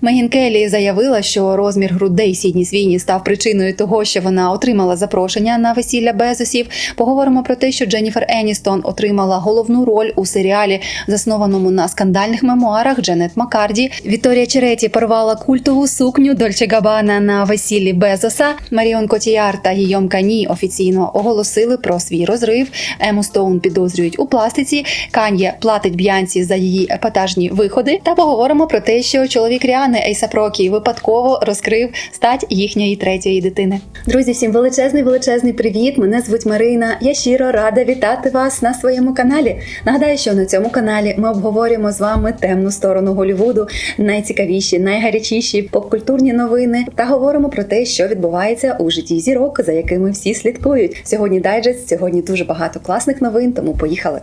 Мегін Келлі заявила, що розмір грудей Сідні Свіні став причиною того, що вона отримала запрошення на весілля Безосів. Поговоримо про те, що Дженніфер Еністон отримала головну роль у серіалі, заснованому на скандальних мемуарах Дженет Маккарді. Вікторія Череті порвала культову сукню Дольче Габана на весіллі Безоса. Маріон Котіяр та Гійом Кані офіційно оголосили про свій розрив. Ему Стоун підозрюють у пластиці. Кан'є платить Б'янці за її епатажні виходи. Та поговоримо про те, що чоловік Ріани Ейсап Рокі випадково розкрив стать їхньої третьої дитини. Друзі, всім величезний величезний привіт! Мене звуть Марина. Я щиро рада вітати вас на своєму каналі. Нагадаю, що на цьому каналі ми обговорюємо з вами темну сторону Голівуду, найцікавіші, найгарячіші попкультурні новини та говоримо про те, що відбувається у житті зірок, за якими всі слідкують. Сьогодні дайджест, сьогодні дуже багато класних новин, тому поїхали.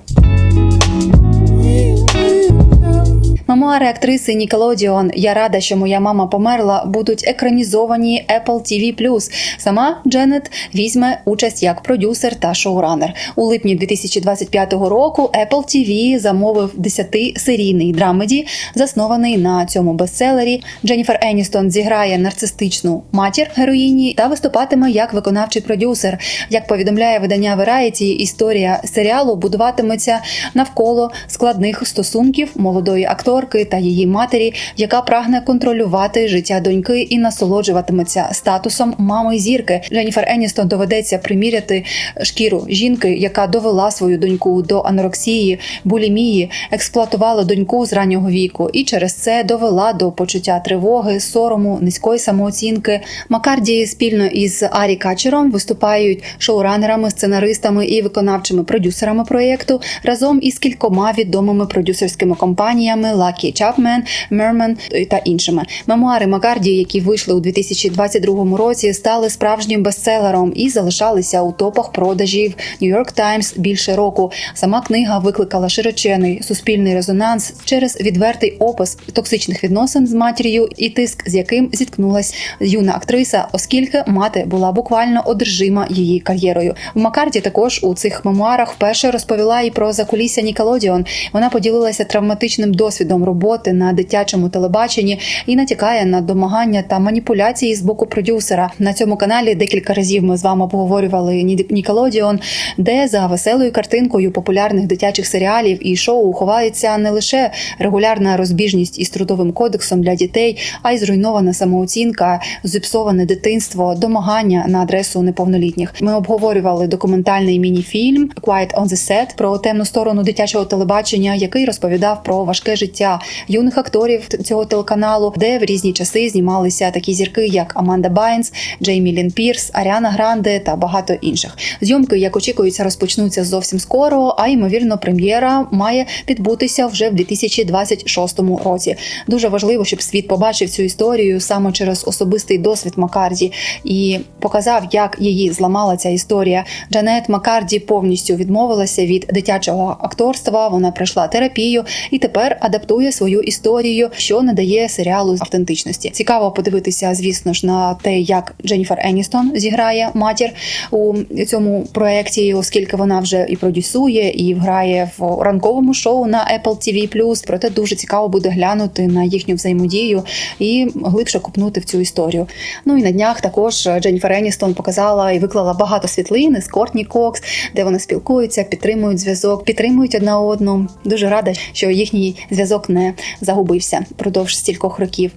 Мемуари актриси Нікелодіон Я рада, що моя мама померла будуть екранізовані Apple TV+. Сама Дженет візьме участь як продюсер та шоуранер. У липні 2025 року Apple TV замовив 10-серійний драмеді, заснований на цьому бестселері. Дженніфер Еністон зіграє нарцистичну матір героїні та виступатиме як виконавчий продюсер. Як повідомляє видання Variety, історія серіалу будуватиметься навколо складних стосунків молодої акторки та її матері, яка прагне контролювати життя доньки і насолоджуватиметься статусом мами зірки. Дженніфер Еністон доведеться приміряти шкіру жінки, яка довела свою доньку до анорексії, булімії, експлуатувала доньку з раннього віку і через це довела до почуття тривоги, сорому, низької самооцінки. Макарді спільно із Арі Качером виступають шоуранерами, сценаристами і виконавчими продюсерами проєкту разом із кількома відомими продюсерськими компаніями Lucky Chapman, Merman та іншими. Мемуари Макарді, які вийшли у 2022 році, стали справжнім бестселером і залишалися у топах продажів York Times більше року. Сама книга викликала широчений суспільний резонанс через відвертий опис токсичних відносин з матір'ю і тиск, з яким зіткнулась юна актриса, оскільки мати була буквально одержима її кар'єрою. В Макарді також у цих мемуарах вперше розповіла і про закулісся Нікелодіон. Вона поділилася травматичним досвідом роботи на дитячому телебаченні і натякає на домагання та маніпуляції з боку продюсера. На цьому каналі декілька разів ми з вами обговорювали Ні- Нікелодіон, де за веселою картинкою популярних дитячих серіалів і шоу ховається не лише регулярна розбіжність із трудовим кодексом для дітей, а й зруйнована самооцінка, зіпсоване дитинство, домагання на адресу неповнолітніх. Ми обговорювали документальний міні-фільм «Quiet on the Set» про темну сторону дитячого телебачення, який розповідав про важке життя юних акторів цього телеканалу, де в різні часи знімалися такі зірки, як Аманда Байнс, Джеймі Лін Пірс, Аріана Гранде та багато інших. Зйомки, як очікується, розпочнуться зовсім скоро. А ймовірно, прем'єра має відбутися вже в 2026 році. Дуже важливо, щоб світ побачив цю історію саме через особистий досвід Макарді і показав, як її зламала ця історія. Джанет Макарді повністю відмовилася від дитячого акторства. Вона пройшла терапію і тепер адаптує свою історію, що надає серіалу автентичності. Цікаво подивитися, звісно ж, на те, як Дженніфер Еністон зіграє матір у цьому проєкті, оскільки вона вже і продюсує, і грає в ранковому шоу на Apple TV+. Проте дуже цікаво буде глянути на їхню взаємодію і глибше купнути в цю історію. Ну і на днях також Дженніфер Еністон показала і виклала багато світлин з Кортні Кокс, де вони спілкуються, підтримують зв'язок, підтримують одна одну. Дуже рада, що їхній зв'язок не загубився впродовж стількох років.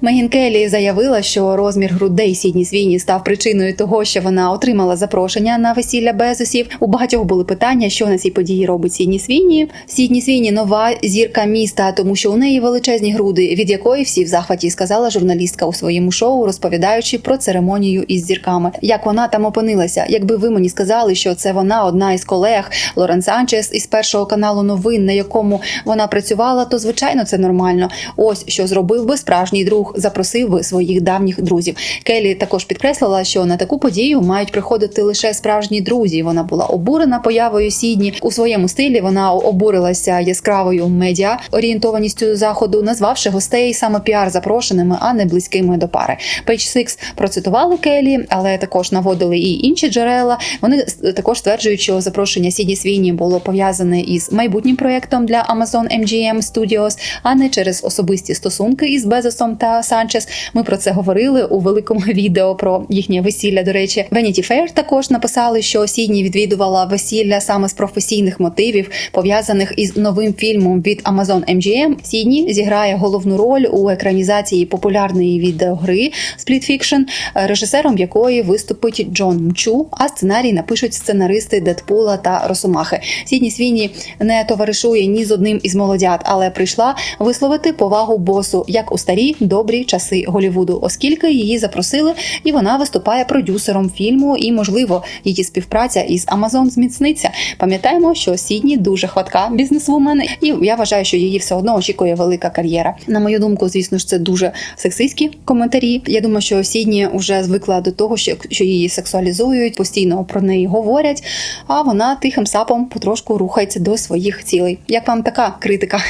Мегін Келлі заявила, що розмір грудей Сідні Свіні став причиною того, що вона отримала запрошення на весілля Безосів. У багатьох були питання, що на цій події робить Сідні Свіні. Сідні Свіні нова зірка міста, тому що у неї величезні груди, від якої всі в захваті сказала журналістка у своєму шоу, розповідаючи про церемонію із зірками. Як вона там опинилася? Якби ви мені сказали, що це вона одна із колег Лорен Санчес із першого каналу новин, на якому вона працювала, то звичайно це нормально. Ось що зробив би справжній друг запросив своїх давніх друзів. Келі також підкреслила, що на таку подію мають приходити лише справжні друзі. Вона була обурена появою Сідні у своєму стилі. Вона обурилася яскравою медіа орієнтованістю заходу, назвавши гостей саме піар запрошеними, а не близькими до пари. Page Six процитували Келі, але також наводили і інші джерела. Вони також стверджують, що запрошення Сіді Свіні було пов'язане із майбутнім проєктом для Amazon MGM Studios, а не через особисті стосунки із Безосом та Санчес. Ми про це говорили у великому відео про їхнє весілля. До речі, Vanity Fair також написали, що Сідні відвідувала весілля саме з професійних мотивів, пов'язаних із новим фільмом від Amazon MGM. Сідні зіграє головну роль у екранізації популярної відеогри Split Fiction, е, режисером якої виступить Джон Мчу, а сценарій напишуть сценаристи Дедпула та Росомахи. Сідні Свіні не товаришує ні з одним із молодят, але прийшла висловити повагу босу як у старі добрі часи Голівуду, оскільки її запросили, і вона виступає продюсером фільму. І можливо, її співпраця із Amazon зміцниться. Пам'ятаємо, що Сідні дуже хватка бізнесвумен, і я вважаю, що її все одно очікує велика кар'єра. На мою думку, звісно ж, це дуже сексистські коментарі. Я думаю, що Сідні вже звикла до того, що, її сексуалізують, постійно про неї говорять, а вона тихим сапом потрошку рухається до своїх цілей. Як вам така критика?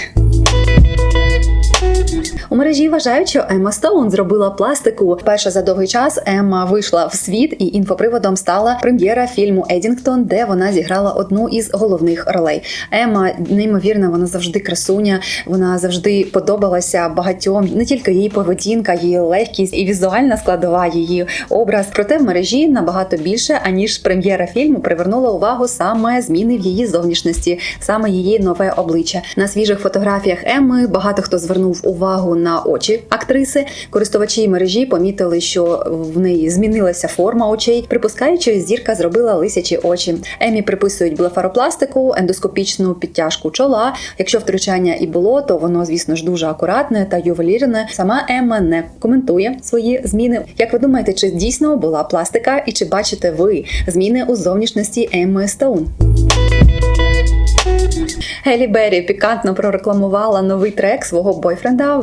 У мережі вважають, що Емма Стоун зробила пластику. Перша за довгий час Емма вийшла в світ, і інфоприводом стала прем'єра фільму Едінгтон, де вона зіграла одну із головних ролей. Емма неймовірна, вона завжди красуня. Вона завжди подобалася багатьом, не тільки її поведінка, її легкість і візуальна складова її образ. Проте в мережі набагато більше аніж прем'єра фільму привернула увагу саме зміни в її зовнішності, саме її нове обличчя. На свіжих фотографіях Емми багато хто звернув увагу на очі актриси. Користувачі мережі помітили, що в неї змінилася форма очей, припускаючи, зірка зробила лисячі очі. Емі приписують блефаропластику, ендоскопічну підтяжку чола. Якщо втручання і було, то воно, звісно ж, дуже акуратне та ювелірне. Сама Емма не коментує свої зміни. Як ви думаєте, чи дійсно була пластика, і чи бачите ви зміни у зовнішності Емми Стоун? Гелі Беррі пікантно прорекламувала новий трек свого бойфренда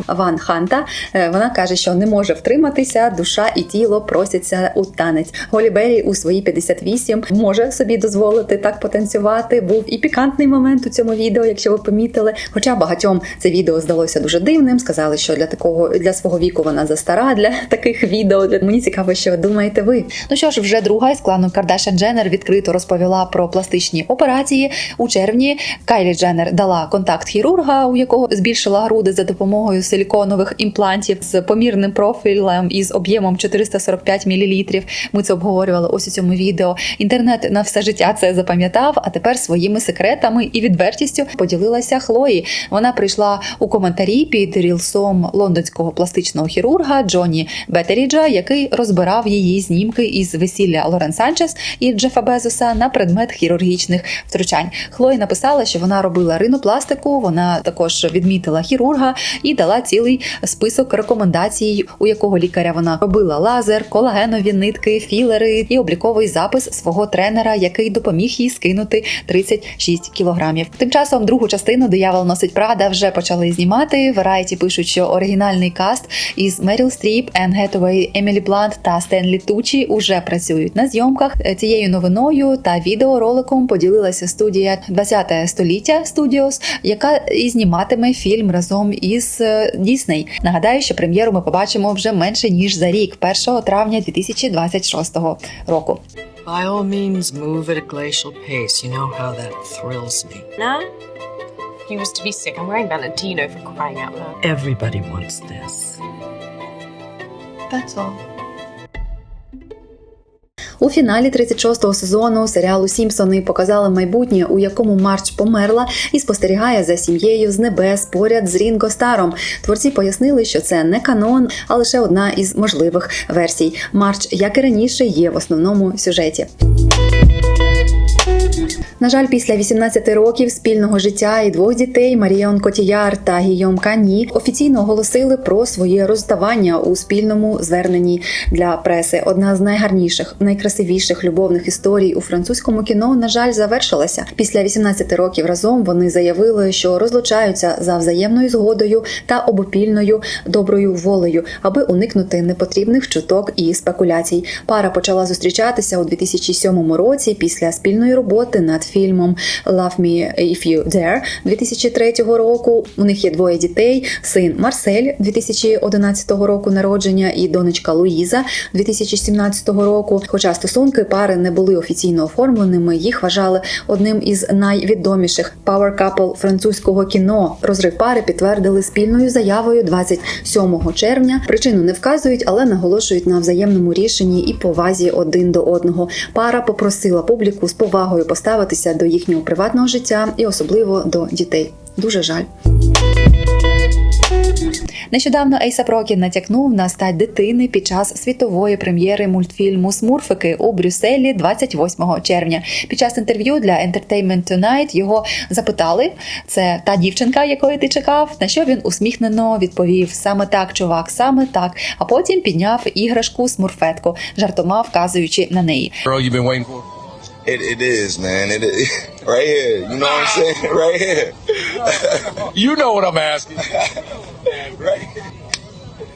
Ван Ханта. Е, Вона каже, що не може втриматися, душа і тіло просяться у танець. Голі Беррі у свої 58 може собі дозволити так потанцювати. Був і пікантний момент у цьому відео, якщо ви помітили. Хоча багатьом це відео здалося дуже дивним. Сказали, що для такого для свого віку вона застара для таких відео. Мені цікаво, що думаєте ви. Ну що ж, вже друга із клану Кардашян Дженнер відкрито розповіла про пластичні операції у червні. Кайлі Дженнер дала контакт хірурга, у якого збільшила груди за допомогою силіконових імплантів з помірним профілем із об'ємом 445 мл. Ми це обговорювали ось у цьому відео. Інтернет на все життя це запам'ятав, а тепер своїми секретами і відвертістю поділилася Хлої. Вона прийшла у коментарі під рілсом лондонського пластичного хірурга Джоні Бетеріджа, який розбирав її знімки із весілля Лорен Санчес і Джефа Безоса на предмет хірургічних втручань. Хлої написала, що вона робила ринопластику, вона також відмітила хірурга і дала цілий список рекомендацій, у якого лікаря вона робила лазер, колагенові нитки, філери і обліковий запис свого тренера, який допоміг їй скинути 36 кілограмів. Тим часом другу частину диявол носить Прада вже почали знімати. Variety пишуть, що оригінальний каст із Меріл Стріп, Енн Гетовей, Емілі Блант та Стенлі Тучі уже працюють на зйомках. Цією новиною та відеороликом поділилася студія 20 століття Studios, яка і зніматиме фільм разом із Дісней. Нагадаю, що прем'єру ми побачимо вже менше ніж за рік, 1 травня 2026 року. By all means, move at a glacial pace. You know how that thrills me. No? You used to be sick. I'm wearing Valentino for crying out loud. Everybody wants this. That's all. У фіналі 36-го сезону серіалу Сімпсони показали майбутнє, у якому Марч померла і спостерігає за сім'єю з небес поряд з Рінго Старом. Творці пояснили, що це не канон, а лише одна із можливих версій. Марч, як і раніше, є в основному сюжеті. На жаль, після 18 років спільного життя і двох дітей Маріон Котіяр та Гійом Кані офіційно оголосили про своє розставання у спільному зверненні для преси. Одна з найгарніших, найкрасивіших любовних історій у французькому кіно, на жаль, завершилася. Після 18 років разом вони заявили, що розлучаються за взаємною згодою та обопільною доброю волею, аби уникнути непотрібних чуток і спекуляцій. Пара почала зустрічатися у 2007 році після спільної роботи над фільмом Love Me If You Dare 2003 року. У них є двоє дітей: син Марсель 2011 року народження і донечка Луїза 2017 року. Хоча стосунки пари не були офіційно оформленими, їх вважали одним із найвідоміших power couple французького кіно. Розрив пари підтвердили спільною заявою 27 червня. Причину не вказують, але наголошують на взаємному рішенні і повазі один до одного. Пара попросила публіку з повагою поставитися до їхнього приватного життя і особливо до дітей. Дуже жаль. Нещодавно Ейсап Рокі натякнув на стать дитини під час світової прем'єри мультфільму Смурфики у Брюсселі 28 червня. Під час інтерв'ю для Entertainment Tonight його запитали: це та дівчинка, якої ти чекав? На що він усміхнено відповів: саме так, чувак, саме так. А потім підняв іграшку смурфетку, жартома вказуючи на неї. It, it is, man. It is right here. You know what I'm saying? Right here. You know what I'm asking. right.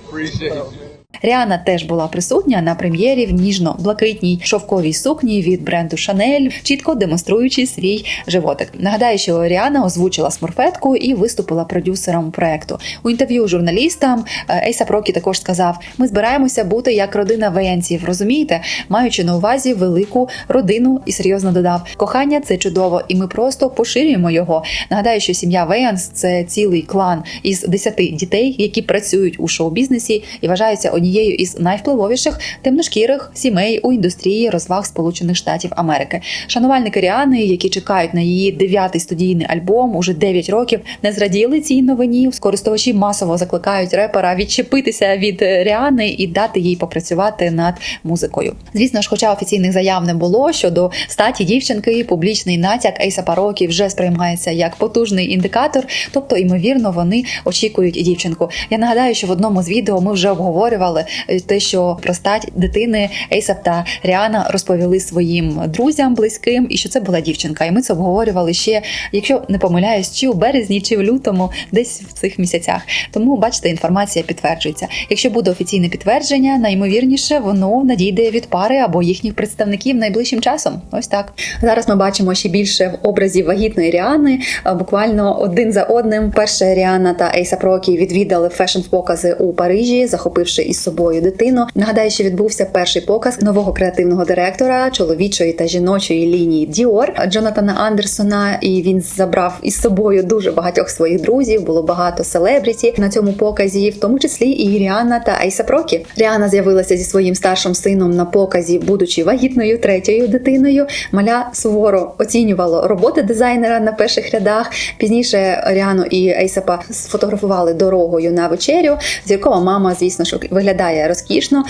Appreciate you. Ріана теж була присутня на прем'єрі в ніжно-блакитній шовковій сукні від бренду Шанель, чітко демонструючи свій животик. Нагадаю, що Ріана озвучила смурфетку і виступила продюсером проекту. У інтерв'ю журналістам е, Ейсап Рокі також сказав: ми збираємося бути як родина веянців, розумієте, маючи на увазі велику родину, і серйозно додав: кохання це чудово, і ми просто поширюємо його. Нагадаю, що сім'я Веянс це цілий клан із 10 дітей, які працюють у шоу-бізнесі і вважаються однією із найвпливовіших темношкірих сімей у індустрії розваг Сполучених Штатів Америки. Шанувальники Ріани, які чекають на її дев'ятий студійний альбом, уже 9 років, не зраділи цій новині. Користувачі масово закликають репера відчепитися від Ріани і дати їй попрацювати над музикою. Звісно ж, хоча офіційних заяв не було щодо статі дівчинки, публічний натяк Ейса Парокі вже сприймається як потужний індикатор, тобто, ймовірно, вони очікують дівчинку. Я нагадаю, що в одному з відео ми вже обговорювали е, те, що про стать дитини Ейсап та Ріана розповіли своїм друзям, близьким, і що це була дівчинка. І ми це обговорювали ще, якщо не помиляюсь, чи у березні, чи в лютому, десь в цих місяцях. Тому бачите, інформація підтверджується. Якщо буде офіційне підтвердження, найімовірніше воно надійде від пари або їхніх представників найближчим часом. Ось так. Зараз ми бачимо ще більше в образі вагітної Ріани. Буквально один за одним. Перша Ріана та Ейсап Рокі відвідали фешн-покази у Парижі, захопивши із собою дитину. Нагадаю, що відбувся перший показ нового креативного директора чоловічої та жіночої лінії Діор Джонатана Андерсона. І він забрав із собою дуже багатьох своїх друзів. Було багато селебріті на цьому показі, в тому числі і Ріана та Ейсап Рокі. Ріана з'явилася зі своїм старшим сином на показі, будучи вагітною третьою дитиною. Маля суворо оцінювало роботи дизайнера на перших рядах. Пізніше Ріану і Ейсапа сфотографували дорогою на вечерю. Зіркова мама, звісно, що виглядає розкішно.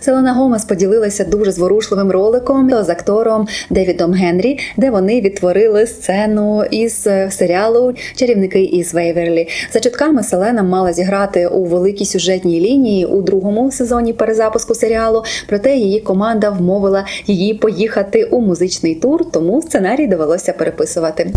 Селена Гомес поділилася дуже зворушливим роликом з актором Девідом Генрі, де вони відтворили сцену із е, серіалу Чарівники із Вейверлі. За чутками Селена мала зіграти у великій сюжетній лінії у другому сезоні перезапуску серіалу. Проте її команда вмовила її поїхати у музичний тур, тому сценарій довелося переписувати.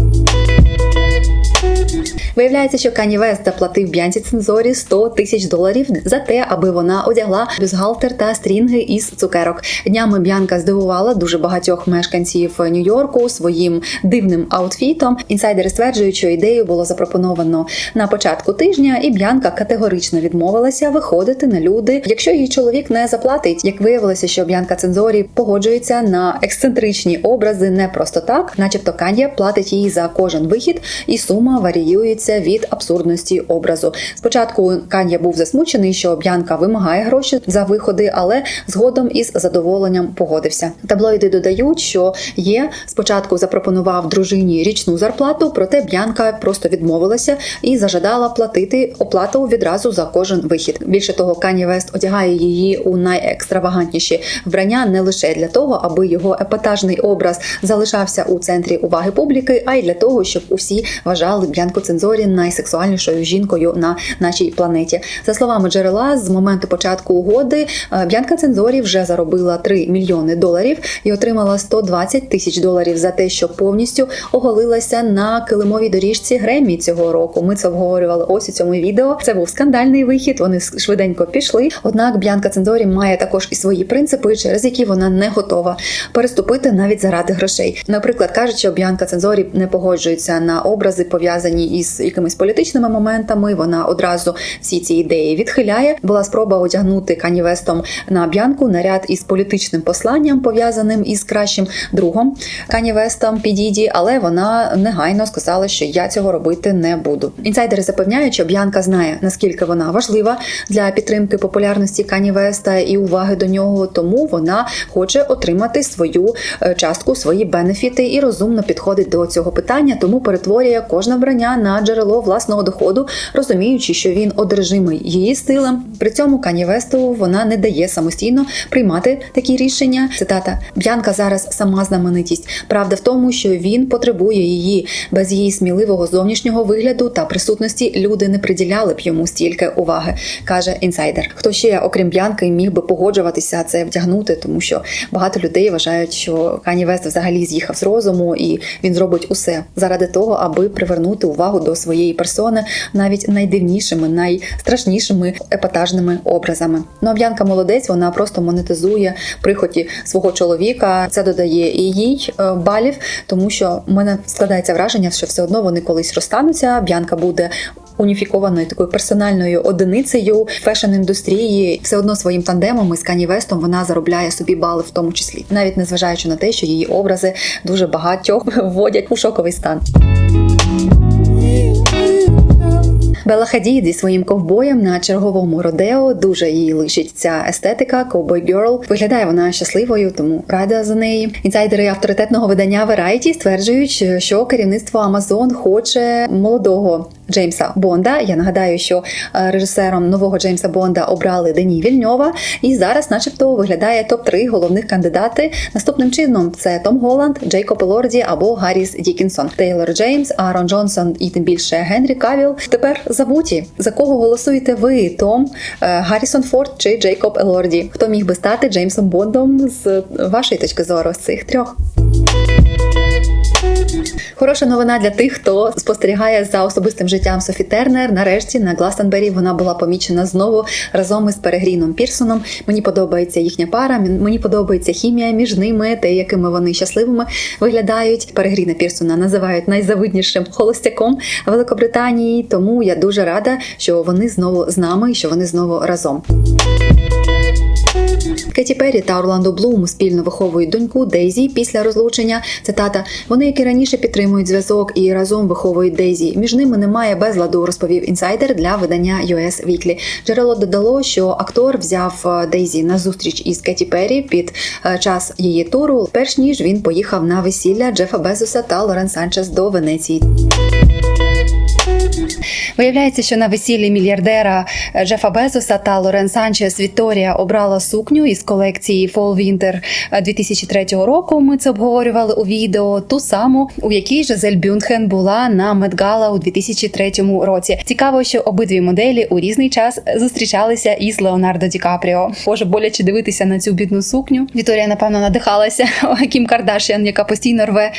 Виявляється, що Кані Вест заплатив Б'янці Цензорі 100 тисяч доларів за те, аби вона одягла бюстгальтер та стрінги із цукерок. Днями Б'янка здивувала дуже багатьох мешканців Нью-Йорку своїм дивним аутфітом. Інсайдери стверджують, що ідею було запропоновано на початку тижня, і Б'янка категорично відмовилася виходити на люди, якщо її чоловік не заплатить. Як виявилося, що Б'янка Цензорі погоджується на ексцентричні образи не просто так, начебто Кан'я платить їй за кожен вихід, і сума варіюється відмовиться від абсурдності образу. Спочатку Кан'я був засмучений, що Б'янка вимагає гроші за виходи, але згодом із задоволенням погодився. Таблоїди додають, що є спочатку запропонував дружині річну зарплату, проте Б'янка просто відмовилася і зажадала платити оплату відразу за кожен вихід. Більше того, Кані Вест одягає її у найекстравагантніші вбрання не лише для того, аби його епатажний образ залишався у центрі уваги публіки, а й для того, щоб усі вважали Б'янку Цензорі найсексуальнішою жінкою на нашій планеті. За словами джерела, з моменту початку угоди е, Б'янка Цензорі вже заробила 3 мільйони доларів і отримала 120 тисяч доларів за те, що повністю оголилася на килимовій доріжці Греммі цього року. Ми це обговорювали ось у цьому відео. Це був скандальний вихід. Вони швиденько пішли. Однак Б'янка Цензорі має також і свої принципи, через які вона не готова переступити навіть заради грошей. Наприклад, кажуть, що Б'янка Цензорі не погоджується на образи, пов'язані із якимись політичними моментами. Вона одразу всі ці ідеї відхиляє. Була спроба одягнути Кані Вестом на Б'янку наряд із політичним посланням, пов'язаним із кращим другом Кані Вестом Підіді, але вона негайно сказала, що я цього робити не буду. Інсайдери запевняють, що Б'янка знає наскільки вона важлива для підтримки популярності Кані Веста і уваги до нього, тому вона хоче отримати свою е, частку, свої бенефіти і розумно підходить до цього питання, тому перетворює кожне вбрання на джерело власного доходу, розуміючи, що він одержимий її стилем. При цьому Кані Весту вона не дає самостійно приймати такі рішення. Цитата Б'янка зараз сама знаменитість. Правда в тому, що він потребує її без її сміливого зовнішнього вигляду та присутності. Люди не приділяли б йому стільки уваги, каже інсайдер. Хто ще, окрім Б'янки, міг би погоджуватися це вдягнути, тому що багато людей вважають, що Кані Вест взагалі з'їхав з розуму, і він зробить усе заради того, аби привернути увагу до своєї персони навіть найдивнішими, найстрашнішими епатажними образами. Ну а Б'янка молодець, вона просто монетизує прихоті свого чоловіка. Це додає і їй е, балів, тому що в мене складається враження, що все одно вони колись розстануться. Б'янка буде. Уніфікованою такою персональною одиницею фешн-індустрії все одно своїм тандемом із Кані Вестом вона заробляє собі бали в тому числі, навіть незважаючи на те, що її образи дуже багатьох вводять у шоковий стан. Белла Хадід зі своїм ковбоєм на черговому родео дуже їй лишить ця естетика Cowboy Girl. Виглядає вона щасливою, тому рада за неї. Інсайдери авторитетного видання Variety стверджують, що керівництво Amazon хоче молодого. Джеймса Бонда. Я нагадаю, що е, режисером нового Джеймса Бонда обрали Дені Вільньова, і зараз, начебто, виглядає топ 3 головних кандидати наступним чином: це Том Голланд, Джейкоб Елорді або Гарріс Дікінсон, Тейлор Джеймс, Аарон Джонсон і тим більше Генрі Кавіл. Тепер забуті за кого голосуєте ви? Том е, Гаррісон Форд чи Джейкоб Елорді? Хто міг би стати Джеймсом Бондом з вашої точки зору з цих трьох? Хороша новина для тих, хто спостерігає за особистим життям Софі Тернер. Нарешті на Гластенбері вона була помічена знову разом із Перегріном Пірсоном. Мені подобається їхня пара. Мені подобається хімія між ними, те, якими вони щасливими виглядають. Перегріна Пірсона називають найзавиднішим холостяком Великобританії. Тому я дуже рада, що вони знову з нами і що вони знову разом. Кеті Перрі та Орландо Блум спільно виховують доньку Дейзі після розлучення. Цитата: вони, як і раніше, підтримують зв'язок і разом виховують Дейзі. Між ними немає безладу, розповів інсайдер для видання US Weekly. Джерело додало, що актор взяв е, Дейзі на зустріч із Кеті Перрі під е, час її туру, перш ніж він поїхав на весілля Джефа Безоса та Лорен Санчес до Венеції. Виявляється, що на весіллі мільярдера Джефа Безоса та Лорен Санчес Вікторія обрала сукню із колекції Fall Winter 2003 року. Ми це обговорювали у відео ту саму, у якій Жизель Бюнхен була на Медгала у 2003 році. Цікаво, що обидві моделі у різний час зустрічалися із Леонардо Ді Капріо. Боже, боляче дивитися на цю бідну сукню. Вікторія, напевно, надихалася Кім Кардашян, яка постійно рве.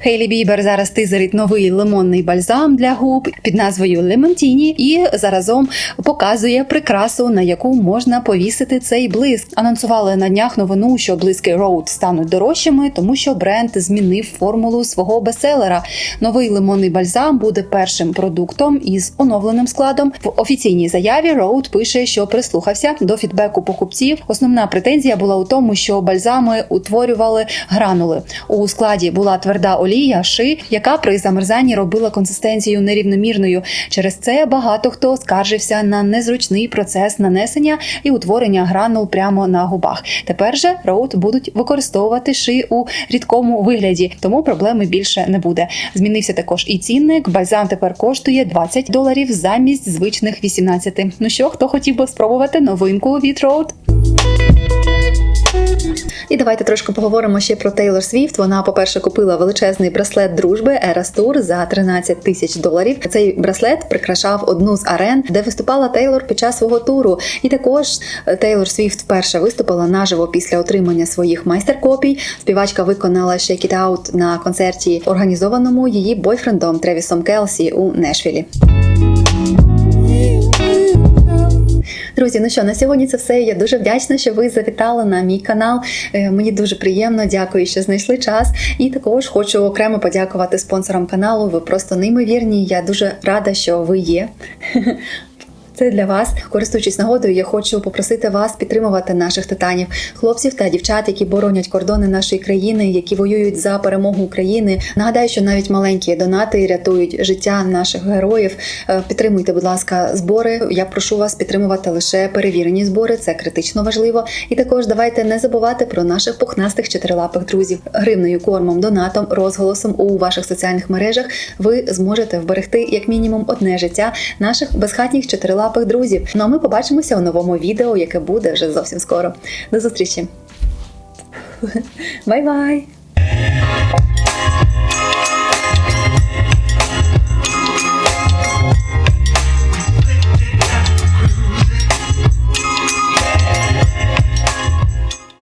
Хейлі Бібер зараз тизерить новий лимонний бальзам для губ під назвою Лемонтіні і заразом показує прикрасу, на яку можна повісити цей блиск. Анонсували на днях новину, що блиски Road стануть дорожчими, тому що бренд змінив формулу свого бестселера. Новий лимонний бальзам буде першим продуктом із оновленим складом. В офіційній заяві Road пише, що прислухався до фідбеку покупців. Основна претензія була у тому, що бальзами утворювали гранули. У складі була тверда олія ши, яка при замерзанні робила консистенцію нерівномірною. Через це багато хто скаржився на незручний процес нанесення і утворення гранул прямо на губах. Тепер же роуд будуть використовувати ши у рідкому вигляді, тому проблеми більше не буде. Змінився також і цінник. Бальзам тепер коштує 20 доларів замість звичних 18. Ну що, хто хотів би спробувати новинку від Road? І давайте трошки поговоримо ще про Тейлор Свіфт. Вона, по-перше, купила величезний браслет дружби Ерастур за 13 тисяч доларів. Цей браслет прикрашав одну з арен, де виступала Тейлор під час свого туру. І також е, Тейлор Свіфт вперше виступила наживо після отримання своїх майстер-копій. Співачка виконала Shake It на концерті, організованому її бойфрендом Тревісом Келсі у Нешвілі. Друзі, ну що на сьогодні це все. Я дуже вдячна, що ви завітали на мій канал. Е, Мені дуже приємно, дякую, що знайшли час. І також хочу окремо подякувати спонсорам каналу. Ви просто неймовірні. Я дуже рада, що ви є. Це для вас. Користуючись нагодою, я хочу попросити вас підтримувати наших титанів, хлопців та дівчат, які боронять кордони нашої країни, які воюють за перемогу України. Нагадаю, що навіть маленькі донати рятують життя наших героїв. Е, Підтримуйте, будь ласка, збори. Я прошу вас підтримувати лише перевірені збори. Це критично важливо. І також давайте не забувати про наших пухнастих чотирилапих друзів. Гривною, кормом, донатом, розголосом у ваших соціальних мережах ви зможете вберегти як мінімум одне життя наших безхатніх чотирилапих друзів. Ну а ми побачимося у новому відео, яке буде вже зовсім скоро. До зустрічі! Бай-бай!